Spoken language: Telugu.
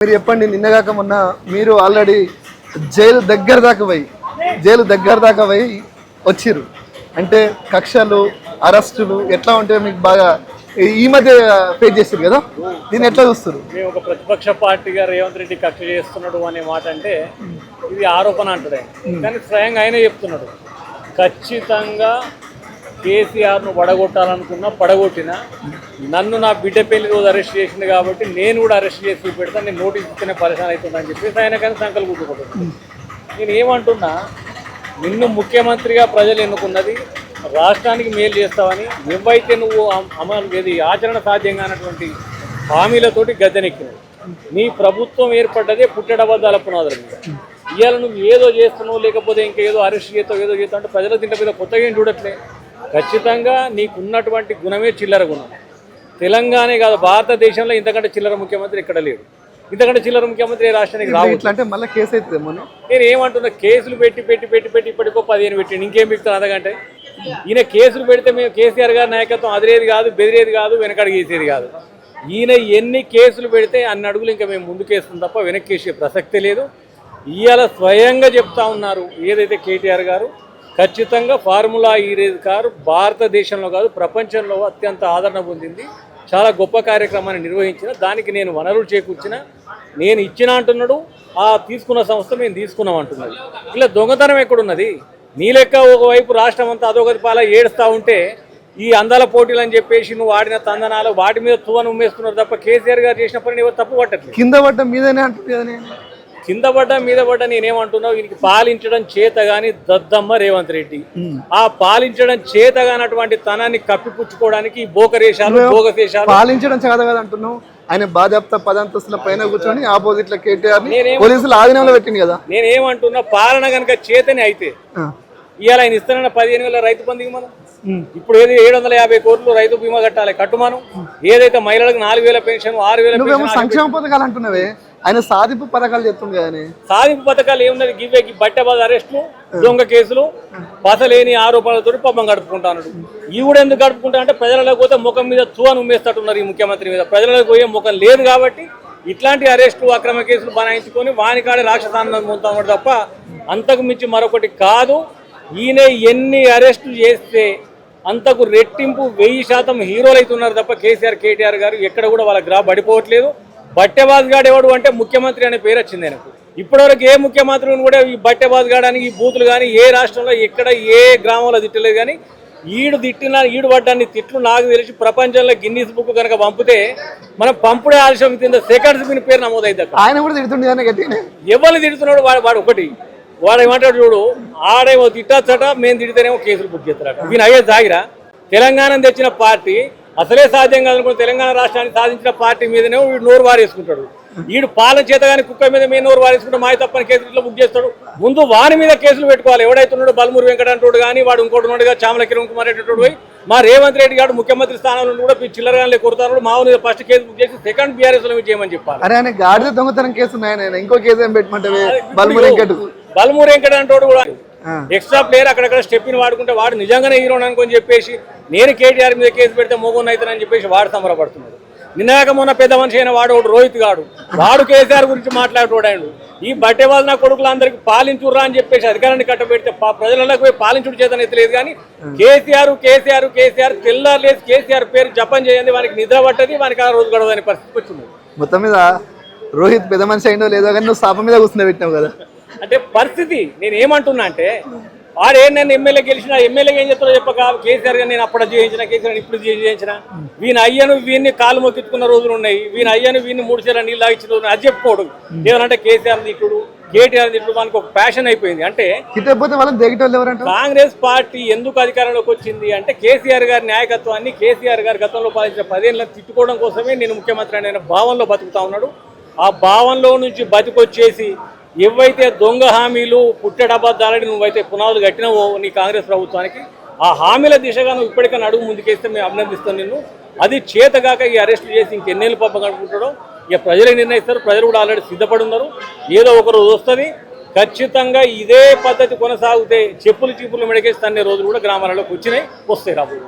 మీరు చెప్పండి నిన్నగాక మొన్న మీరు ఆల్రెడీ జైలు దగ్గర దాకా పోయి జైలు దగ్గర దాకా పోయి వచ్చిర్రు. అంటే కక్షలు అరెస్టులు ఎట్లా ఉంటాయో మీకు బాగా ఈ- మధ్య ఫేస్ చేస్తారు కదా? దీన్ని ఎట్లా చూస్తారు మేము ఒక ప్రతిపక్ష పార్టీగా రేవంత్ రెడ్డి కక్ష చేస్తున్నాడు అనే మాట అంటే ఇది ఆరోపణ అంటాడు కానీ స్వయంగా ఆయనే చెప్తున్నాడు. ఖచ్చితంగా కేసీఆర్ను పడగొట్టాలనుకున్నా పడగొట్టిన నన్ను నా బిడ్డ పెళ్ళి రోజు అరెస్ట్ చేసింది కాబట్టి నేను కూడా అరెస్ట్ చేసి చూపెడతాను నేను నోటీస్ ఇస్తేనే పరిశాన్ అవుతుందని చెప్పేసి ఆయన కానీ సంకల్ గుర్తుకుంటున్నాను నేను ఏమంటున్నా నిన్ను ముఖ్యమంత్రిగా ప్రజలు ఎన్నుకున్నది రాష్ట్రానికి మేలు చేస్తావని నువ్వైతే నువ్వు అమలు ఏది ఆచరణ సాధ్యం కానటువంటి హామీలతోటి గద్దెనెక్కినవి. నీ ప్రభుత్వం ఏర్పడ్డదే పుట్టడబద్దాల పునాదుల మీద. ఇవాళ నువ్వు ఏదో చేస్తున్నావు లేకపోతే ఇంకేదో అరెస్ట్ చేస్తావు ఏదో చేస్తావు అంటే ప్రజల దీంట్లో మీద కొత్తగా ఏం చూడట్లే. ఖచ్చితంగా నీకున్నటువంటి గుణమే చిల్లర గుణం. తెలంగాణ కాదు భారతదేశంలో ఇంతకంటే చిల్లర ముఖ్యమంత్రి ఇక్కడ లేడు. ఇంతకంటే చిల్లర ముఖ్యమంత్రి ఏ రాష్ట్రానికి రావు ఇట్లా అంటే మళ్ళీ కేసు అవుతుంది మొన్న నేను ఏమంటున్నా కేసులు పెట్టి పెట్టి పెట్టి పెట్టి ఇప్పటికో పదిహేను పెట్టి ఇంకేం పెడతాను అదగంటే ఈయన కేసులు పెడితే మేము కేసీఆర్ గారి నాయకత్వం అదిరేది కాదు బెదిరేది కాదు వెనకడికి వేసేది కాదు. ఈయన ఎన్ని కేసులు పెడితే అన్ని అడుగులు ఇంకా మేము ముందుకేస్తాం తప్ప వెనక్కి వేసే ప్రసక్తి లేదు. ఇవాళ స్వయంగా చెప్తా ఉన్నారు ఏదైతే కేటీఆర్ గారు ఖచ్చితంగా ఫార్ములా ఈరేజ్ కారు భారతదేశంలో కాదు ప్రపంచంలో అత్యంత ఆదరణ పొందింది. చాలా గొప్ప కార్యక్రమాన్ని నిర్వహించిన దానికి నేను వనరులు చేకూర్చిన నేను ఇచ్చిన అంటున్నాడు ఆ తీసుకున్న సంస్థ మేము తీసుకున్నాం అంటున్నాడు. ఇలా దొంగతనం ఎక్కడున్నది? నీ లెక్క ఒకవైపు రాష్ట్రం అంతా అదొకటి పాల ఏడుస్తూ ఉంటే ఈ అందాల పోటీలు అని చెప్పేసి నువ్వు ఆడిన తందనాలు వాటి మీద తువను ఉమ్మేస్తున్నారు తప్ప కేసీఆర్ గారు చేసిన పని తప్పు పట్టట్లేదు కింద పడ్డ మీదనే అంటుంది కదా పడ్డ మీద పడ్డ నేనేమంటున్నావు? వీనికి పాలించడం చేత గాని దద్దమ్మ రేవంత్ రెడ్డి. ఆ పాలించడం చేత గానటువంటి తనాన్ని కప్పిపుచ్చుకోవడానికి బోకరేషాలు భోగదేశాలు పాలించడం చేత కదా అంటున్నావు? ఆయన బాధ్యత పదంతస్తుల పైన కూర్చొని ఆపోజిట్లో కేటీఆర్ పోలీసులు ఆధీనంలో పెట్టింది కదా? నేనేమంటున్నా పాలన కనుక చేతనే అయితే. ఇవాళ ఆయన ఇస్తున్న పదిహేను వేల రైతు బంధుకి మనం. ఇప్పుడు ఏది ఏడు వందల యాభై కోట్లు రైతు బీమా కట్టాలి కట్టుమాను. ఏదైతే మహిళలకు నాలుగు వేల పెన్షన్ ఆరు వేల సంక్షేమ పథకాలు అంటున్నావే? ఆయన సాధింపు పథకాలు కదా అని. సాధింపు పథకాలు ఏమున్నది? గివ్వే బట్టబాద్ అరెస్టులు దొంగ కేసులు పసలేని ఆరోపణలతో పబ్బం గడుపుకుంటాడు ఈ కూడా ఎందుకు గడుపుకుంటా అంటే ప్రజలకు పోతే ముఖం మీద తువను ఉమ్మేస్తట్టున్నారు ఈ ముఖ్యమంత్రి మీద. ప్రజలకు పోయే ముఖం లేదు కాబట్టి ఇట్లాంటి అరెస్టు అక్రమ కేసులు బనాయించుకొని వానికాడే రాక్షసానందం పొందుతాడు తప్ప అంతకు మించి మరొకటి కాదు. ఈయన ఎన్ని అరెస్టులు చేస్తే అంతకు రెట్టింపు వెయ్యి శాతం హీరోలు అవుతున్నారు తప్ప కేసీఆర్ కేటీఆర్ గారు ఎక్కడ కూడా వాళ్ళ గ్రా పడిపోవట్లేదు. బట్టెబాజ్ గాడు ఎవడు అంటే ముఖ్యమంత్రి అనే పేరు వచ్చింది ఆయనకు. ఇప్పటివరకు ఏ ముఖ్యమంత్రిని కూడా ఈ బట్టెబాజ్ గాడానికి ఈ బూతులు కానీ ఏ రాష్ట్రంలో ఎక్కడ ఏ గ్రామంలో తిట్టలేదు కానీ ఈడు తిట్టిన ఈడు పడ్డాన్ని తిట్లు నాకు తెలిసి ప్రపంచంలో గిన్నీస్ బుక్ కనుక పంపితే మనం పంపుడే ఆలస్యం కింద సెకండ్స్ మీ పేరు నమోదైంది ఆయన కూడా తిడుతుండే ఎవరిని తిడుతున్నాడు వాడు వాడు ఒకటి. వాడు ఏమంటాడు చూడు ఆడేమో తిట్టచ్చట మేము తిడితేనేమో కేసులు బుక్ చేస్తారట. వీని అయ్యే జాగిరా. తెలంగాణ తెచ్చిన పార్టీ అసలే సాధ్యం కాదనుకుని తెలంగాణ రాష్ట్రాన్ని సాధించిన పార్టీ మీదనే వీడు నోరు వారేసుకుంటాడు. వీడు పాలన చేత కానీ కుక్క మీద మీ నోరు వారేసుకుంటే మాయ తప్పని కేసులు ఇట్లా బుక్ చేస్తాడు. ముందు వాని మీద కేసులు పెట్టుకోవాలి. ఎవడైతే ఉన్నాడో బలమూరు వెంకట అంటాడు కానీ వాడు ఇంకోటి ఉన్నాడుగా చామల కిరణ్ కుమార్ రెడ్డి పోయి మా రేవంత్ రెడ్డి గారు ముఖ్యమంత్రి స్థానంలో కూడా చిల్లరగానే కొడతారు. మా మీద ఫస్ట్ కేసు బుక్ చేసి సెకండ్ బీఆర్ఎస్లో చేయమని చెప్పాలి. అరే ఆయన గాడిద దొంగతనం కేసు ఇంకో కేసు ఏం పెట్టమంటే బల్మురు వెంకట్. బలమూరు వెంకట అంటాడు కూడా. ఎక్స్ట్రా ప్లేయర్ అక్కడక్కడ స్టెప్ని వాడుకుంటే వాడు నిజంగానే హీరో అనుకొని చెప్పేసి నేను కేటీఆర్ మీద కేసు పెడితే మోగొన్న అవుతానని చెప్పేసి వాడు సంబరపడుతున్నాడు. నిన్నగాక మొన్న పెద్ద మనిషి అయిన వాడు ఒకడు రోహిత్ గాడు. వాడు కేసీఆర్ గురించి మాట్లాడుకోడాడు ఈ బట్టే వాళ్ళ నా కొడుకులందరికీ పాలించుర్రా అని చెప్పేసి అధికారాన్ని కట్టబెడితే ప్రజలకు పోయి పాలించుడు చేతన ఎత్తలేదు కానీ కేసీఆర్ కేసీఆర్ కేసీఆర్ తెల్లారులేసి కేసీఆర్ పేరు జపం చేయండి వానికి నిద్ర పట్టది వానికి ఆ రోజు గడవదని పరిస్థితి వచ్చింది. మొత్తం మీద రోహిత్ పెద్ద మనిషి అయిందో లేదో కానీ నువ్వు సాప మీద కూర్చుని పెట్టినావు కదా. అంటే పరిస్థితి నేను ఏమంటున్నా అంటే వాడు ఏం నేను ఎమ్మెల్యే గెలిచిన ఎమ్మెల్యే ఏం చెప్తారో చెప్పక కేసీఆర్ గారు నేను అప్పుడు చేయించిన కేసీఆర్ ఇప్పుడు చేయించిన వీని అయ్యను వీన్ని కాలు మొక్కించుకున్న రోజులు ఉన్నాయి. వీని అయ్యను వీన్ని మూడు సార్లు నీళ్ళు తాగించిన రోజులు అది చెప్పుకోడు. ఏమనంటే కేసీఆర్ తిట్టుడు కేటీఆర్ తిట్టుడు మనకు ఒక ప్యాషన్ అయిపోయింది. అంటే కాంగ్రెస్ పార్టీ ఎందుకు అధికారంలోకి వచ్చింది అంటే కేసీఆర్ గారి నాయకత్వాన్ని కేసీఆర్ గారి గతంలో పాలించిన పదేళ్ళని తిట్టుకోవడం కోసమే నేను ముఖ్యమంత్రి అనే భావంలో బతుకుతా ఉన్నాడు. ఆ భావంలో నుంచి బతికొచ్చేసి ఏవైతే దొంగ హామీలు పుట్టడబద్దాలని నువ్వైతే పునాదులు కట్టినవో నీ కాంగ్రెస్ ప్రభుత్వానికి ఆ హామీల దిశగా నువ్వు ఇప్పటికైనా అడుగు ముందుకేస్తే మేము అభినందిస్తాం నిన్ను. అది చేతగాక ఈ అరెస్ట్ చేసి ఇంకెన్నేళ్ళు పాప ఇక ప్రజలే నిర్ణయిస్తారు. ప్రజలు కూడా ఆల్రెడీ సిద్ధపడి ఉన్నారు. ఏదో ఒక రోజు వస్తుంది. ఖచ్చితంగా ఇదే పద్ధతి కొనసాగితే చెప్పులు చీపులు మెడకేసి తన్నే రోజులు కూడా గ్రామాలలోకి వచ్చినాయి వస్తాయి రాబోయే